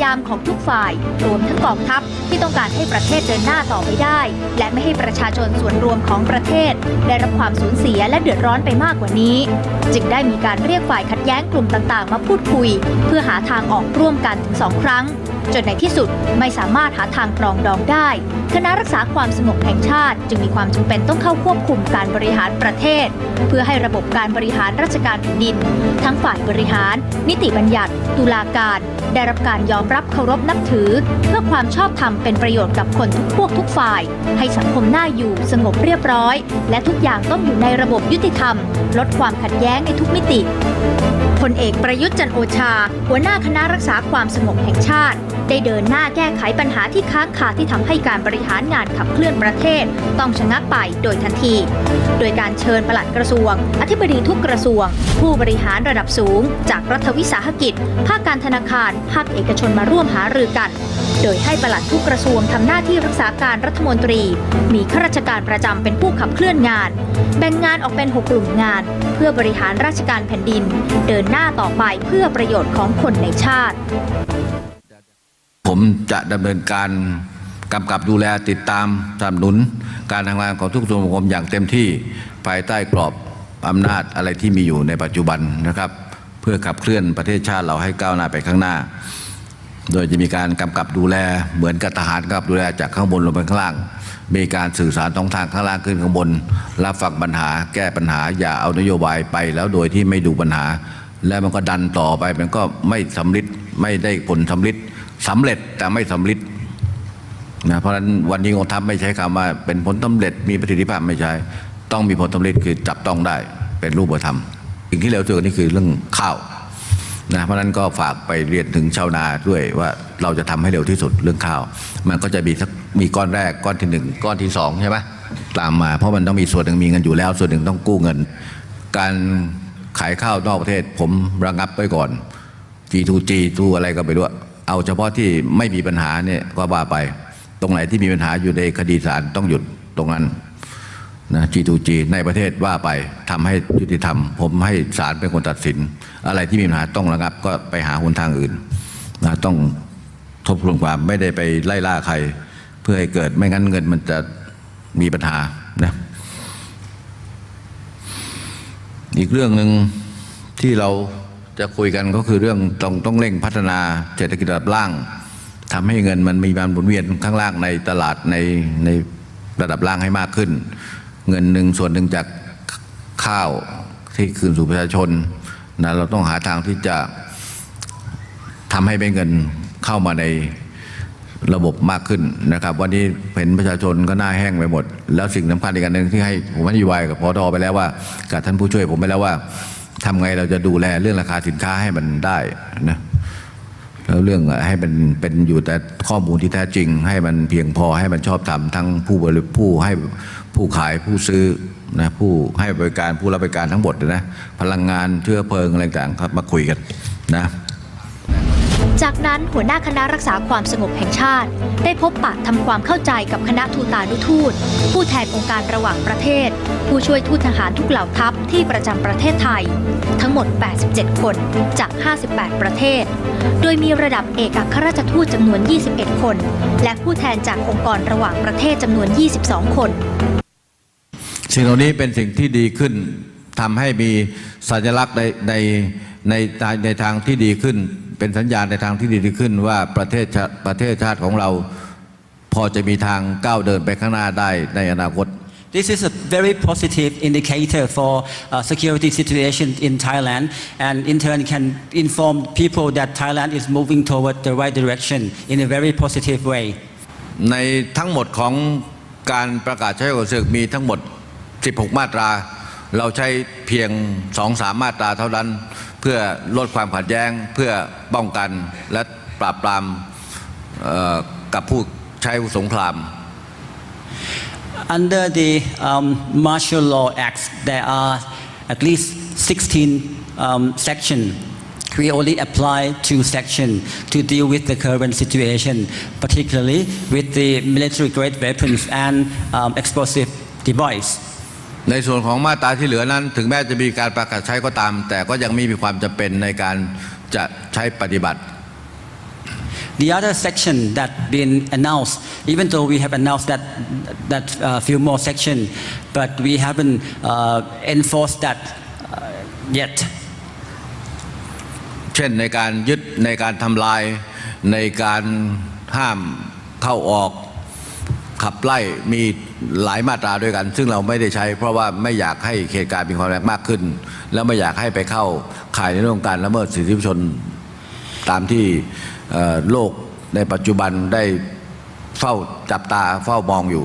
ายามของทุกฝ่าย รวมทั้งกองทัพที่ต้องการให้ประเทศเดินหน้าต่อไปได้ และไม่ให้ประชาชนส่วนรวมของประเทศ ได้รับความสูญเสียและเดือดร้อนไปมากกว่านี้ จึงได้มีการเรียกฝ่ายขัดแย้งกลุ่มต่างๆ มาพูดคุย เพื่อหาทางออกร่วมกันถึงสองครั้ง จนในที่สุดไม่สามารถหาทางปรองดองได้ คณะรักษาความสงบแห่งชาติ จึงมีความจำเป็นต้องเข้าควบคุมการบริหารประเทศ เพื่อให้ระบบการบริหารราชการแผ่นดิน ทั้งฝ่ายบริหาร นิติบัญญัติ ตุลาการ ได้รับการยอมรับเคารพนับถือ เพื่อความชอบธรรมเป็นประโยชน์กับคนทุกพวกทุกฝ่าย ให้สังคมน่าอยู่สงบเรียบร้อย และทุกอย่างต้องอยู่ในระบบยุติธรรม ลดความขัดแย้งในทุกมิติพลเอกประยุทธ์จันโอชา หัวหน้าคณะรักษาความสงบแห่งชาติ ได้เดินหน้าแก้ไขปัญหาที่ค้างคาที่ทำให้การบริหารงานขับเคลื่อนประเทศ ต้องชะงักไปโดยทันที โดยการเชิญปลัดกระทรวง อธิบดีทุกกระทรวง ผู้บริหารระดับสูง จากรัฐวิสาหกิจ ภาคการธนาคาร ภาคเอกชนมาร่วมหารือกัน โดยให้ปลัดทุกกระทรวงทำหน้าที่รักษาการรัฐมนตรี มีข้าราชการประจำเป็นผู้ขับเคลื่อนงาน แบ่งงานออกเป็น 6 กลุ่มงาน เพื่อบริหารราชการแผ่นดิน เดินหน้าต่อไปเพื่อประโยชน์ของคนในชาติ ผมจะดำเนินการกำกับดูแลติดตามสนับสนุน การทำงานของทุกส่วนของผมอย่างเต็มที่ภายใต้กรอบอำนาจอะไรที่มีอยู่ในปัจจุบันนะครับ เพื่อขับเคลื่อนประเทศชาติเราให้ก้าวหน้าไปข้างหน้า โดยจะมีการกำกับดูแลเหมือนกับทหารกำกับดูแลจากข้างบนลงไปข้างล่าง มีการสื่อสารท้องทางข้างล่างขึ้นข้างบน รับฟังปัญหาแก้ปัญหาอย่าเอานโยบายไป แล้วโดยที่ไม่ดูปัญหา แล้วมันก็ดันต่อไปมันก็ไม่สำลิดไม่ได้ผลสำลิด สำเร็จแต่ไม่สำลิดนะเพราะฉะนั้นวันนี้กองทัพไม่ใช้คำว่า เป็นผลสำเร็จมีประสิทธิภาพไม่ใช่ ต้องมีผลสำเร็จคือจับต้องได้เป็นรูปธรรมสิ่งที่เร็วที่สุดนี่คือเรื่องข้าวนะเพราะฉะนั้นก็ฝากไปเรียนถึงชาวนาด้วยว่าเราจะทำให้เร็วที่สุดเรื่องข้าว มันก็จะมีสักมีก้อนแรกก้อนที่หนึ่งก้อนที่สองใช่ไหมตามมาเพราะมันต้องมีส่วนหนึ่งมีเงินอยู่แล้ว ส่วนหนึ่งต้องกู้เงิน การขายข้าวนอกประเทศ ผมระงับไว้ก่อน G2G ทูอะไรก็ไปด้วย เอาเฉพาะที่ไม่มีปัญหาเนี่ยก็ว่าไป ตรงไหนที่มีปัญหาอยู่ในคดีศาลต้องหยุดตรงนั้นนะ G2G ในประเทศว่าไปทำให้ยุติธรรม ผมให้ศาลเป็นคนตัดสิน อะไรที่มีปัญหาต้องระงับก็ไปหาหนทางอื่นนะต้องทบทวนความไม่ได้ไปไล่ล่าใคร เพื่อให้เกิดไม่งั้นเงินมันจะมีปัญหานะอีกเรื่องหนึ่งที่เรา จะคุยกันก็คือเรื่องต้องต้องเร่งพัฒนาเศรษฐกิจระดับล่างทำให้เงินมันมีการหมุนเวียนข้างล่างในตลาดในในระดับล่างให้มากขึ้น เงินหนึ่งส่วนหนึ่งจากข้าวที่คืนสู่ประชาชนนะเราต้องหาทางที่จะทำให้เป็นเงินเข้ามาในระบบมากขึ้นนะครับ วันนี้เห็นประชาชนก็หน้าแห้งไปหมด แล้วสิ่งสำคัญอีกอันหนึ่งที่ให้ผมนโยบายกับพอทอไปแล้วว่ากับท่านผู้ช่วยผมไปแล้วว่า ทำไงเราจะดูแลเรื่องราคาสินค้าให้มันได้นะแล้วเรื่องให้มันเป็นอยู่แต่ข้อมูลที่แท้จริง ให้มันเพียงพอให้มันชอบทำทั้งผู้บริผู้ให้ผู้ขายผู้ซื้อนะผู้ให้บริการผู้รับบริการทั้งหมดนะพลังงานเชื้อเพลิงอะไรต่างครับมาคุยกันนะ จากนั้นหัวหน้าคณะรักษาความสงบแห่งชาติ ได้พบปะทำความเข้าใจกับคณะทูตานุทูต ผู้แทนองค์การระหว่างประเทศ ผู้ช่วยทูตทหารทุกเหล่าทัพที่ประจำประเทศไทย ทั้งหมด 87 คนจาก 58 ประเทศ โดยมีระดับเอกอัครราชทูตจำนวน 21 คน และผู้แทนจากองค์กรระหว่างประเทศจำนวน 22 คนสิ่งเหล่านี้เป็นสิ่งที่ดีขึ้นทำให้มีสัญลักษณ์ในในในในในทางที่ดีขึ้น เป็นสัญญาณในทางที่ดีขึ้นว่าประเทศชาประเทศชาติของเราพอจะมีทางก้าวเดินไปข้างหน้าได้ในอนาคต This is a very positive indicator for uh, security situation in Thailand and in turn can inform people that Thailand is moving toward the right direction in a very positive way. ในทั้งหมดของการประกาศใช้กฎศึกมีทั้งหมด 16 มาตรา เราใช้เพียง 2-3 มาตราเท่านั้น เพื่อลดความขัดแย้งเพื่อป้องกันและปราบปรามกับผู้ใช้สงคราม Under the um, martial law acts, there are at least 16 um, section We only apply two section to deal with the current situation, particularly with the military-grade weapons and um, explosive device. ในส่วนของมาตราที่เหลือนั้น ถึงแม้จะมีการประกาศใช้ก็ตาม แต่ก็ยังไม่มีความจำเป็นในการจะใช้ปฏิบัติ The other section that been announced, even though we have announced that that uh, few more section, but we haven't uh, enforced that uh, yet. เช่นในการยึดในการทำลายในการห้ามเข้าออก ขับไล่มีหลายมาตราด้วยกัน ซึ่งเราไม่ได้ใช้ เพราะว่าไม่อยากให้เหตุการณ์มีความแรงมากขึ้น แล้วไม่อยากให้ไปเข้าข่ายในเรื่องการละเมิดสิทธิชนตามที่โลกในปัจจุบันได้เฝ้าจับตาเฝ้ามองอยู่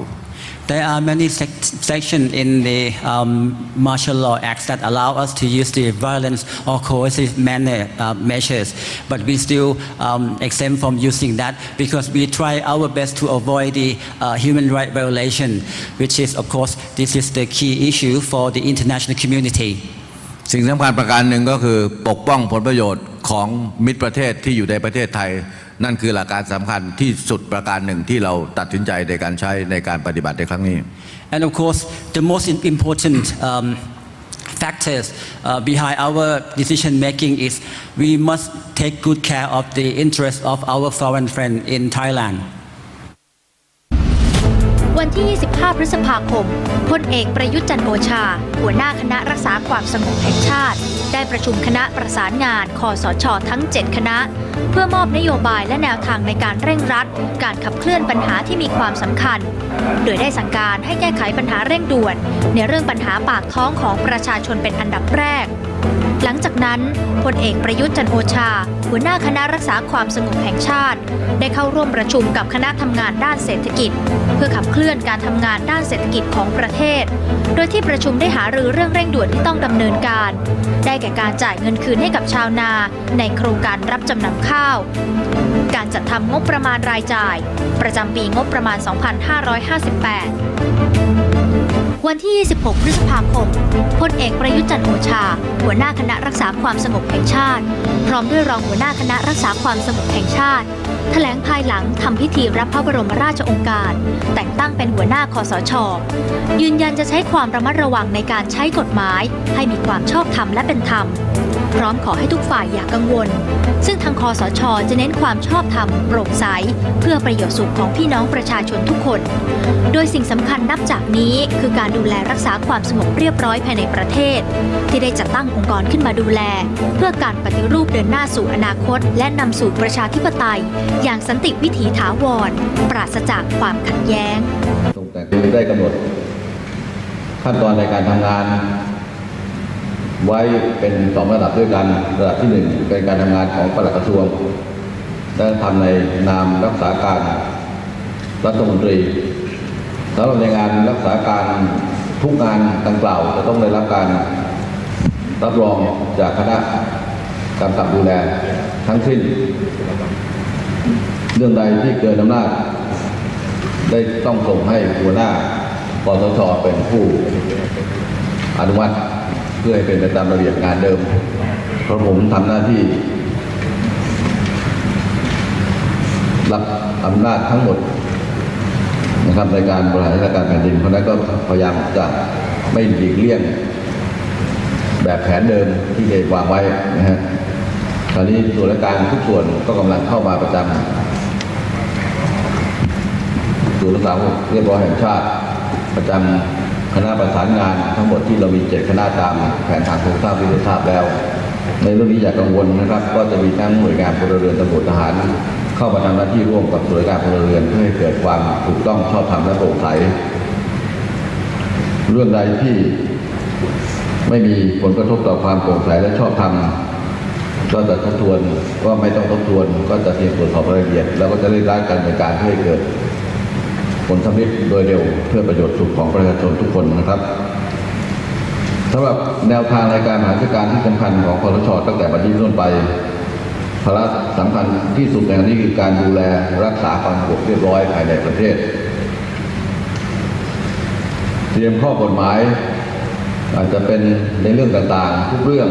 There are many sec- sections in the um, martial law acts that allow us to use the violence or coercive manner, uh, measures, but we still um, exempt from using that because we try our best to avoid the uh, human right violation, which is, of course, this is the key issue for the international community. สิ่งสำคัญประการหนึ่งก็คือปกป้องผลประโยชน์ ของมิตรประเทศที่อยู่ในประเทศไทย นั่นคือหลักการสำคัญที่สุดประการหนึ่งที่เราตัดสินใจในการใช้ในการปฏิบัติในครั้งนี้ And of course, the most important um, factors uh, behind our decision making is we must take good care of the interests of our foreign friend in Thailand. วันที่ 25 พฤษภาคม พลเอกประยุทธ์จันทร์โอชา หัวหน้าคณะรักษาความสงบแห่งชาติ ได้ประชุมคณะประสานงานคอสชทั้ง 7 คณะ เพื่อมอบนโยบายและแนวทางในการเร่งรัด การขับเคลื่อนปัญหาที่มีความสำคัญ โดยได้สั่งการให้แก้ไขปัญหาเร่งด่วน ในเรื่องปัญหาปากท้องของประชาชนเป็นอันดับแรก หลังจากนั้นพลเอกประยุทธ์จันโอชา หัวหน้าคณะรักษาความสงบแห่งชาติ ได้เข้าร่วมประชุมกับคณะทำงานด้านเศรษฐกิจ เพื่อขับเคลื่อนการทำงานด้านเศรษฐกิจของประเทศ โดยที่ประชุมได้หารือเรื่องเร่งด่วนที่ต้องดำเนินการ ได้แก่การจ่ายเงินคืนให้กับชาวนา ในโครงการรับจำนำข้าว การจัดทำงบประมาณรายจ่าย ประจำปีงบประมาณ 2558 วันที่ 26 พฤษภาคม พลเอกประยุทธ์จันทร์โอชา หัวหน้าคณะรักษาความสงบแห่งชาติ พร้อมด้วยรองหัวหน้าคณะรักษาความสงบแห่งชาติแถลงภายหลังทำพิธีรับพระบรมราชโองการ แต่งตั้งเป็นหัวหน้าคอสช ยืนยันจะใช้ความระมัดระวังในการใช้กฎหมาย ให้มีความชอบธรรมและเป็นธรรม พร้อมขอให้ทุกฝ่ายอย่ากกังวล ซึ่งทางคอสช จะเน้นความชอบธรรมโปร่งใส เพื่อประโยชน์สุขของพี่น้องประชาชนทุกคน โดยสิ่งสำคัญนับจากนี้ คือการดูแลรักษาความสงบเรียบร้อยภายในประเทศ ที่ได้จัดตั้งองค์กรขึ้นมาดูแล เพื่อการปฏิรูปเดินหน้าสู่อนาคต และนำสู่ประชาธิปไตย อย่างสันติวิถีถาวร ปราศจากความขัดแย้งตรงแต่ได้กำหนดขั้นตอนในการทำงาน ไว้เป็นสองระดับด้วยกันระดับที่หนึ่งเป็นการทำงานของปลัดกระทรวงและทำในนามรักษาการรัฐมนตรีสำหรับในงานรักษาการทุกงานดังกล่าวจะต้องได้รับการรับรองจากคณะกำกับดูแลทั้งสิ้น เรื่องใดที่เกินอำนาจได้ต้องส่งให้หัวหน้าปตชเป็นผู้อนุมัติ พื่อให้เป็นไปตามระเบียบงานเดิม เพราะผมทำหน้าที่ รับอำนาจทั้งหมดนะครับในการบริหารราชการแผ่นดินเพราะนั้นก็พยายามจะไม่หลีกเลี่ยง แบบแผนเดิมที่ได้วางไว้นะฮะตอนนี้ส่วนราชการทุกส่วนก็กำลังเข้ามาประจำศูนย์รักษาเรียบร้อยแห่งชาติประจำ คณะประสานงานทั้งหมดที่เรามีเจ็ดคณะตามแผนทางโครงสร้างที่ได้ทราบแล้ว ในเรื่องนี้อย่ากังวลนะครับ ก็จะมีทั้งหน่วยงานพลเรือนตำรวจทหาร เข้ามาทำหน้าที่ร่วมกับหน่วยงานพลเรือนเพื่อให้เกิดความถูกต้องชอบธรรมและโปร่งใสเรื่องใดที่ไม่มีผลกระทบต่อความโปร่งใสและชอบธรรมก็จะทบทวนว่าไม่ต้องทบทวน ก็จะเพียงตรวจสอบรายละเอียด แล้วก็จะได้ร้ายการดำเนินการเพื่อให้เกิด ผลสำเร็จโดยเร็วเพื่อประโยชน์สุขของประชาชนทุกคนนะครับสำหรับแนวทางในการหารจัดการที่สำคัญของคอรชตั้งแต่บัดนี้ต้นไปภาระสำคัญที่สุดในอันนี้คือการดูแลรักษาความสงบเรียบร้อยภายในประเทศ เตรียมข้อกฎหมาย อาจจะเป็นในเรื่องต่างๆ ทุกเรื่อง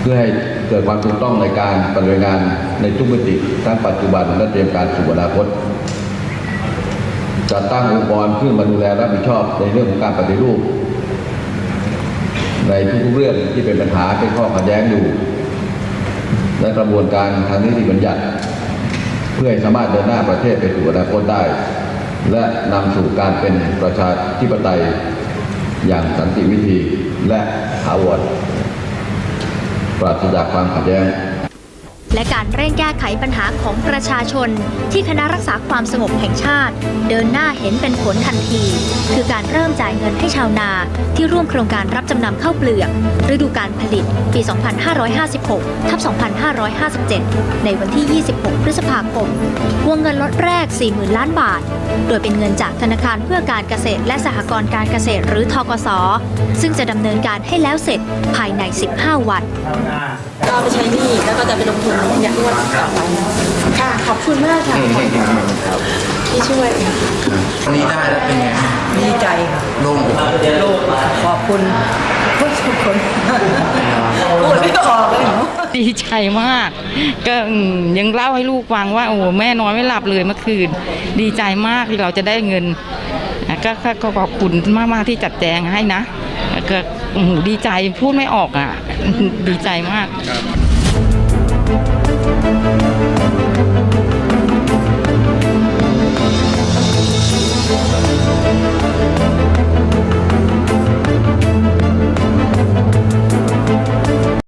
เพื่อให้เกิดความถูกต้องในการปฏิบัติงานในทุกมิติทั้งปัจจุบันและเตรียมการสู่อนาคต จัดตั้งองค์กรขึ้นมาดูแลรับผิดชอบในเรื่องของการปฏิรูป ในทุกๆเรื่องที่เป็นปัญหาเป็นข้อขัดแย้งอยู่และกระบวนการทางนิติบัญญัติ เพื่อให้สามารถเดินหน้าประเทศไปสู่อนาคตได้ และนำสู่การเป็นประชาธิปไตยอย่างสันติวิธีและถาวรปราศจากความขัดแย้ง และการเร่งแก้ไขปัญหาของประชาชน ที่คณะรักษาความสงบแห่งชาติ เดินหน้าเห็นเป็นผลทันที คือการเริ่มจ่ายเงินให้ชาวนาที่ร่วมโครงการรับจำนำข้าวเปลือกฤดูการผลิต ปี 2556 ทับ 2557 ในวันที่ 26 พฤษภาคม วงเงินลดแรก 40,000 ล้านบาท โดยเป็นเงินจากธนาคารเพื่อการเกษตรและสหกรณ์การเกษตรหรือทกส ซึ่งจะดำเนินการให้แล้วเสร็จภายใน 15 วันก็เอาไปใช้หนี้แล้วก็จะไปลงทุนอย่างที่ว่าต่อไปค่ะขอบคุณมากค่ะที่ช่วยวันนี้ได้แล้วเป็นไงดีใจค่ะโล่งอกโลกขอบคุณทุกคนพูดไม่ออกเลยหนูดีใจมาก ก็อืมยังเล่าให้ลูกฟังว่า โอ้โหแม่นอนไม่หลับเลยเมื่อคืน ดีใจมากที่เราจะได้เงินอะก็ก็ก็ขอบคุณมากๆที่จัดแจงให้นะก็โอ้โหดีใจพูดไม่ออกอะ ดีใจมาก Thank you.